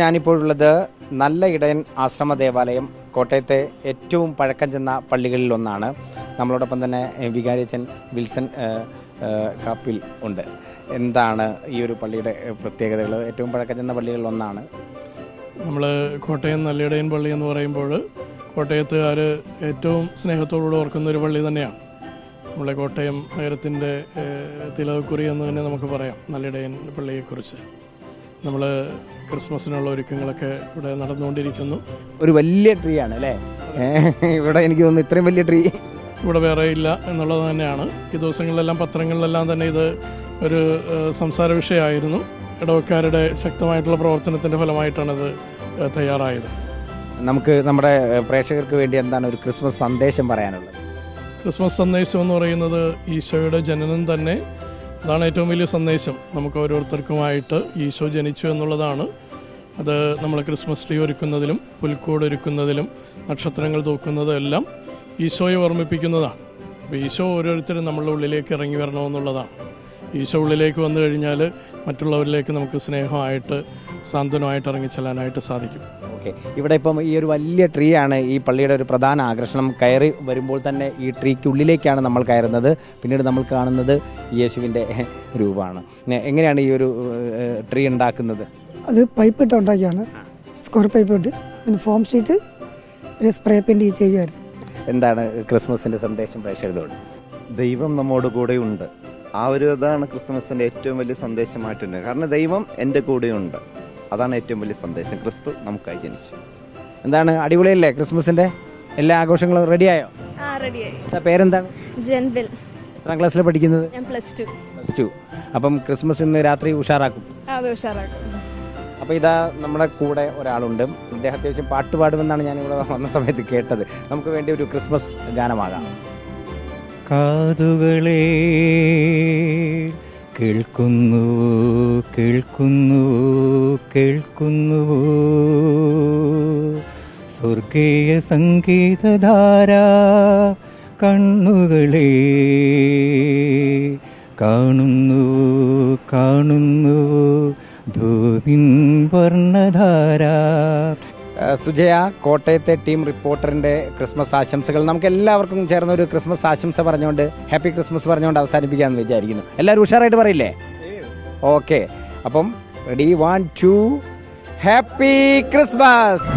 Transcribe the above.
ഞാനിപ്പോഴുള്ളത് നല്ല ഇടയൻ ആശ്രമ ദേവാലയം കോട്ടയത്തെ ഏറ്റവും പഴക്കം ചെന്ന പള്ളികളിൽ ഒന്നാണ് നമ്മളോടൊപ്പം തന്നെ വികാരിയച്ചൻ വിൽസൺ കാപ്പിൽ ഉണ്ട്. എന്താണ് ഈ ഒരു പള്ളിയുടെ പ്രത്യേകതകൾ? ഏറ്റവും പഴക്കം ചെന്ന പള്ളികളിൽ ഒന്നാണ് നമ്മൾ കോട്ടയം നല്ലിടയൻ പള്ളി എന്ന് പറയുമ്പോൾ കോട്ടയത്തുകാർ ഏറ്റവും സ്നേഹത്തോടുകൂടി ഓർക്കുന്ന ഒരു പള്ളി തന്നെയാണ്. നമ്മളെ കോട്ടയം നഗരത്തിന്റെ തിലവക്കുറി എന്ന് തന്നെ നമുക്ക് പറയാം നല്ലിടയൻ പള്ളിയെക്കുറിച്ച്. നമ്മൾ ക്രിസ്മസിനുള്ള ഒരുക്കങ്ങളൊക്കെ ഇവിടെ നടന്നുകൊണ്ടിരിക്കുന്നു. ഒരു വലിയ ട്രീ ആണ് അല്ലേ? ഇവിടെ എനിക്ക് തോന്നുന്നു ഇത്രയും വലിയ ട്രീ ഇവിടെ വേറെ ഇല്ല എന്നുള്ളത് തന്നെയാണ്. ഈ ദിവസങ്ങളിലെല്ലാം പത്രങ്ങളിലെല്ലാം തന്നെ ഇത് ഒരു സംസാര വിഷയമായിരുന്നു. ഇടവക്കാരുടെ ശക്തമായിട്ടുള്ള പ്രവർത്തനത്തിന്റെ ഫലമായിട്ടാണ് ഇത് ഏഹ്, തയ്യാറായത്. നമുക്ക് നമ്മുടെ പ്രേക്ഷകർക്ക് വേണ്ടി എന്താണ് ഒരു ക്രിസ്മസ് സന്ദേശം പറയാനുള്ളത്? ക്രിസ്മസ് സന്ദേശം എന്ന് പറയുന്നത് ഈശോയുടെ ജനനം തന്നെ അതാണ് ഏറ്റവും വലിയ സന്ദേശം നമുക്ക് ഓരോരുത്തർക്കുമായിട്ട് ഈശോ ജനിച്ചു എന്നുള്ളതാണ്. അത് നമ്മൾ ക്രിസ്മസ് ട്രീ ഒരുക്കുന്നതിലും പുൽക്കൂട് ഒരുക്കുന്നതിലും നക്ഷത്രങ്ങൾ തൂക്കുന്നതും എല്ലാം ഈശോയെ ഓർമ്മിപ്പിക്കുന്നതാണ്. അപ്പോൾ ഈശോ ഓരോരുത്തരും നമ്മളുടെ ഉള്ളിലേക്ക് ഇറങ്ങി വരണമെന്നുള്ളതാണ്. ഈശോ ഉള്ളിലേക്ക് വന്നു കഴിഞ്ഞാൽ മറ്റുള്ളവരിലേക്ക് നമുക്ക് സ്നേഹമായിട്ട് സാന്ത്വനമായിട്ട് ഇറങ്ങിച്ചെല്ലാനായിട്ട് സാധിക്കും. ഓക്കെ. ഇവിടെ ഇപ്പം ഈ ഒരു വലിയ ട്രീ ആണ് ഈ പള്ളിയുടെ ഒരു പ്രധാന ആകർഷണം. കയറി വരുമ്പോൾ തന്നെ ഈ ട്രീക്കുള്ളിലേക്കാണ് നമ്മൾ കയറുന്നത്. പിന്നീട് നമ്മൾ കാണുന്നത് യേശുവിന്റെ രൂപമാണ്. എങ്ങനെയാണ് ഈ ഒരു ട്രീ ഉണ്ടാക്കുന്നത്? അത് പൈപ്പ് ഇട്ട് ഉണ്ടാക്കിയാണ് സ്ക്വയർ പൈപ്പ് ഇട്ട് പിന്നെ ഫോം ഷീറ്റ് ഒരു സ്പ്രേ പെയിന്റ് ചെയ്യുമായിരുന്നു എന്താണ് ക്രിസ്മസിന്റെ സന്ദേശം പ്രേക്ഷകരോട്? ദൈവം നമ്മോട് കൂടെ ഉണ്ട്. ആ ഒരു ഇതാണ് ക്രിസ്മസിന്റെ ഏറ്റവും വലിയ സന്ദേശമായിട്ടുണ്ട്. കാരണം ദൈവം എന്റെ കൂടെയുണ്ട്. അതാണ് ഏറ്റവും വലിയ സന്ദേശം. ക്രിസ്തു നമുക്കായി ജനിച്ചു. എന്താണ്? അടിപൊളിയല്ലേ ക്രിസ്മസിന്റെ? എല്ലാ ആഘോഷങ്ങളും റെഡിയായോ? ആ റെഡിയായി. പേരെന്താണ് ജൻബിൽ എത്രാം ക്ലാസ്സിൽ പഠിക്കുന്നത്? ഞാൻ പ്ലസ് ടു. Plus two. അപ്പം ക്രിസ്മസ് ഇന്ന് രാത്രി ഉഷാറാക്കും. അത് ഉഷാറാക്കും. അപ്പോൾ ഇതാ നമ്മുടെ കൂടെ ഒരാളുണ്ട്. അദ്ദേഹം അത്യാവശ്യം പാട്ട് പാടുമെന്നാണ് ഞാൻ ഇവിടെ വന്ന സമയത്ത് കേട്ടത്. നമുക്ക് വേണ്ടി ഒരു ക്രിസ്മസ് ഗാനമാകാം. കാതുകളേ കേൾക്കുന്നു കേൾക്കുന്നു. കേൾക്കുന്നു. സ്വർഗീയ സംഗീതധാര കണ്ണുകളെ കാണുന്നു കാണുന്നു. ധൂവിൻ വർണധാര. സുജയ കോട്ടയത്തെ ടീം റിപ്പോർട്ടറിന്റെ ക്രിസ്മസ് ആശംസകൾ. നമുക്ക് എല്ലാവർക്കും ചേർന്ന് ഒരു ക്രിസ്മസ് ആശംസ പറഞ്ഞുകൊണ്ട് ഹാപ്പി ക്രിസ്മസ് പറഞ്ഞുകൊണ്ട് അവസാനിപ്പിക്കാമെന്ന് വിചാരിക്കുന്നു. എല്ലാവരും ഉഷാറായിട്ട് പറയില്ലേ? ഓക്കെ. അപ്പം ready one two happy Christmas